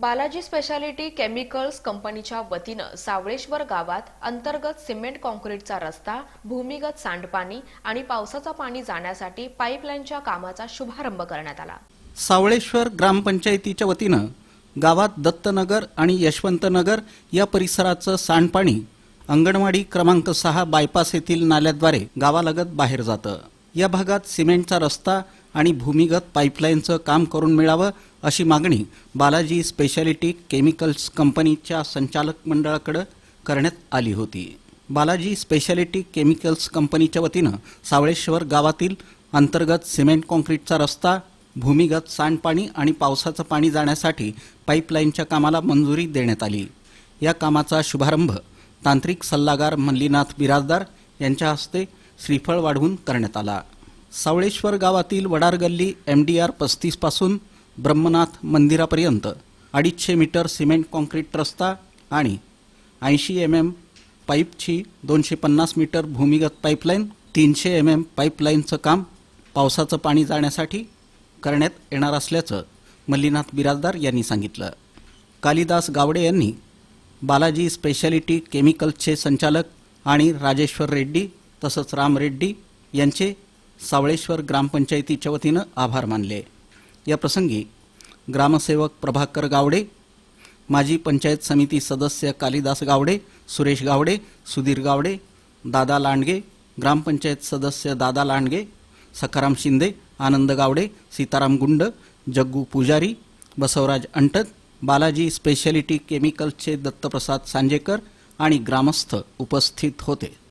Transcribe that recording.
Balaji speciality chemicals कंपनीच्या वतीनं सावळेश्वर गावात अंतर्गत सिमेंट कॉन्क्रीटचा रस्ता भूमिगत सांडपाणी आणि पावसाचं पाणी जाण्यासाठी पाईपलाईनच्या कामाचा शुभारंभ करण्यात आला. सावळेश्वर ग्रामपंचायतीच्या वतीनं गावात दत्तनगर आणि यशवंतनगर या परिसराचं सांडपाणी अंगणवाडी क्रमांक सहा बायपास येथील नाल्याद्वारे गावालगत बाहेर जातं. या भागात सिमेंटचा रस्ता आणि भूमिगत पाईपलाईनचं काम करून मिळावं अशी मागणी बालाजी स्पेशालिटी केमिकल्स कंपनीच्या संचालक मंडळाकडं करण्यात आली होती. बालाजी स्पेशालिटी केमिकल्स कंपनीच्या वतीनं सावळेश्वर गावातील अंतर्गत सिमेंट कॉन्क्रीटचा रस्ता भूमिगत सांडपाणी आणि पावसाचं पाणी जाण्यासाठी पाईपलाईनच्या कामाला मंजुरी देण्यात आली. या कामाचा शुभारंभ तांत्रिक सल्लागार मल्लीनाथ बिराजदार यांच्या हस्ते श्रीफळ वाढवून करण्यात आला. सावळेश्वर गावातील वडार गल्ली एम डी आर पस्तीसपासून ब्रह्मनाथ मंदिरापर्यंत अडीचशे मीटर सिमेंट कॉन्क्रीट रस्ता आणि ऐंशी एम एम पाईपची दोनशे पन्नास मीटर भूमिगत पाईपलाईन तीनशे एम एम पाईपलाईनचं काम पावसाचं पाणी जाण्यासाठी करण्यात येणार असल्याचं मल्लीनाथ बिराजदार यांनी सांगितलं. कालिदास गावडे यांनी बालाजी स्पेशालिटी केमिकल्सचे संचालक आणि राजेश्वर रेड्डी तसंच राम रेड्डी यांचे सावळेश्वर ग्रामपंचायतीच्या वतीनं आभार मानले. या प्रसंगी ग्रामसेवक प्रभाकर गावडे माजी पंचायत समिती सदस्य कालिदास गावडे सुरेश गावडे सुधीर गावडे दादा लांडगे ग्रामपंचायत सदस्य दादा लांडगे सखाराम शिंदे आनंद गावडे सीताराम गुंड जग्गू पुजारी बसवराज अंटत बालाजी स्पेशालिटी केमिकल्सचे दत्तप्रसाद सांजेकर आणि ग्रामस्थ उपस्थित होते.